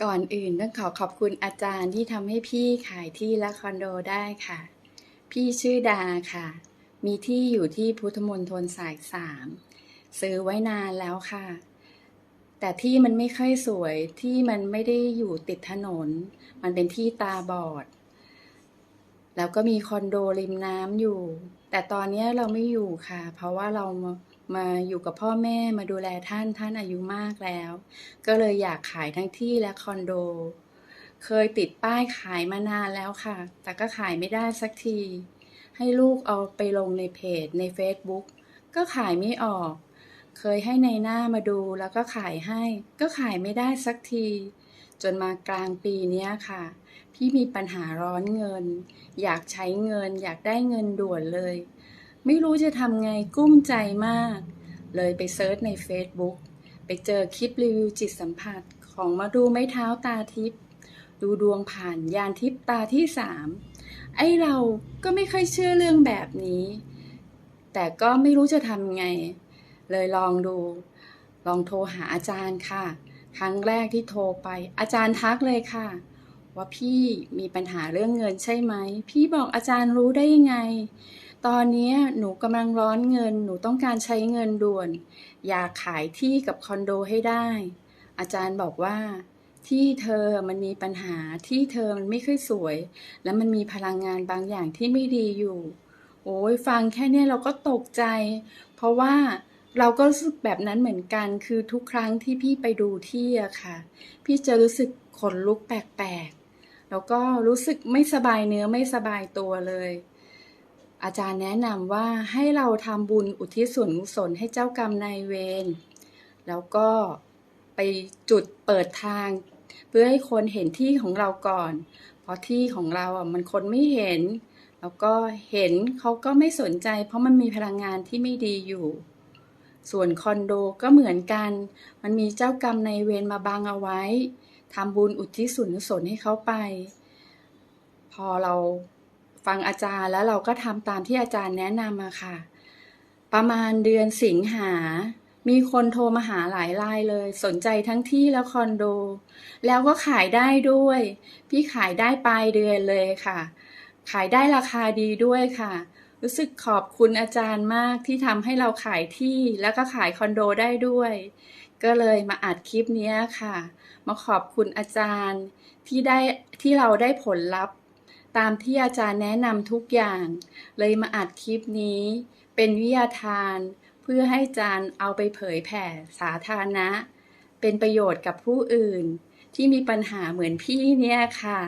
ก่อนอื่นต้องขอขอบคุณอาจารย์ที่ทำให้พี่ขายที่และคอนโดได้ค่ะ พี่ชื่อดาค่ะ มีที่อยู่ที่พุทธมณฑลสายสามซื้อไว้นานแล้วค่ะ แต่ที่มันไม่ค่อยสวยที่มันไม่ได้อยู่ติดถนน มันเป็นที่ตาบอด แล้วก็มีคอนโดริมน้ำอยู่ แต่ตอนนี้เราไม่อยู่ค่ะ เพราะว่าเรา มาอยู่กับพ่อแม่มาดูแลท่านท่านอายุมากแล้ว ก็เลยอยากขายทั้งที่และคอนโด เคยติดป้ายขายมานานแล้วค่ะ แต่ก็ขายไม่ได้สักที ให้ลูกเอาไปลงในเพจใน Facebook ก็ขายไม่ออก เคยให้ในหน้ามาดูแล้วก็ขายให้ ก็ขายไม่ได้สักที จนมากลางปีนี้ค่ะ พี่มีปัญหาร้อนเงิน อยากใช้เงิน อยากได้เงินด่วนเลย ไม่รู้จะทำไงกุ้มใจมาก เลยไปเซิร์ชใน Facebook ไปเจอคลิปรีวิวจิตสัมผัสของมาดูไม้เท้าตาทิพย์ดูดวงผ่านยานทิพย์ตาที่สามไอ้เราก็ไม่ค่อยเชื่อเรื่องแบบนี้ แต่ก็ไม่รู้จะทำไง เลยลองดู ลองโทรหาอาจารย์ค่ะ ครั้งแรกที่โทรไป อาจารย์ทักเลยค่ะ ว่าพี่มีปัญหาเรื่องเงินใช่ไหม พี่บอกอาจารย์รู้ได้ยังไง ตอนนี้หนูกำลังร้อนเงิน หนูต้องการใช้เงินด่วน อยากขายที่กับคอนโดให้ได้ อาจารย์บอกว่า ที่เธอมันมีปัญหาที่เธอมันไม่ค่อยสวย และมันมีพลังงานบางอย่างที่ไม่ดีอยู่ โอ้ยฟังแค่เนี้ยเราก็ตกใจ เพราะว่าเราก็รู้สึกแบบนั้นเหมือนกัน คือทุกครั้งที่พี่ไปดูที่อะค่ะ พี่จะรู้สึกขนลุกแปลกๆ แล้วก็รู้สึกไม่สบายเนื้อไม่สบายตัวเลย อาจารย์แนะนำว่าให้เราทำบุญอุทิศส่วนกุศลให้เจ้ากรรมนายเวรแล้วก็ไปจุดเปิดทาง เพื่อให้คนเห็นที่ของเราก่อน เพราะที่ของเราอะมันคนไม่เห็น แล้วก็เห็นเขาก็ไม่สนใจ เพราะมันมีพลังงานที่ไม่ดีอยู่ ส่วนคอนโดก็เหมือนกัน มันมีเจ้ากรรมนายเวรมาบังเอาไว้ทำบุญอุทิศส่วนกุศลให้เขาไป พอเรา ฟังอาจารย์แล้วเราก็ทำตามที่อาจารย์แนะนำมาค่ะ ประมาณเดือนสิงหา มีคนโทรมาหาหลายรายเลย สนใจทั้งที่และคอนโด แล้วก็ขายได้ด้วย พี่ขายได้ปลายเดือนเลยค่ะ ขายได้ราคาดีด้วยค่ะ รู้สึกขอบคุณอาจารย์มากที่ทำให้เราขายที่แล้วก็ขายคอนโดได้ด้วย ก็เลยมาอัดคลิปนี้ค่ะ มาขอบคุณอาจารย์ที่ได้ที่เราได้ผลลัพธ์ ตามที่อาจารย์แนะนำทุกอย่าง เลยมาอัดคลิปนี้ เป็นวิทยาทาน เพื่อให้อาจารย์เอาไปเผยแผ่สาธารณะ เป็นประโยชน์กับผู้อื่น ที่มีปัญหาเหมือนพี่เนี่ยค่ะ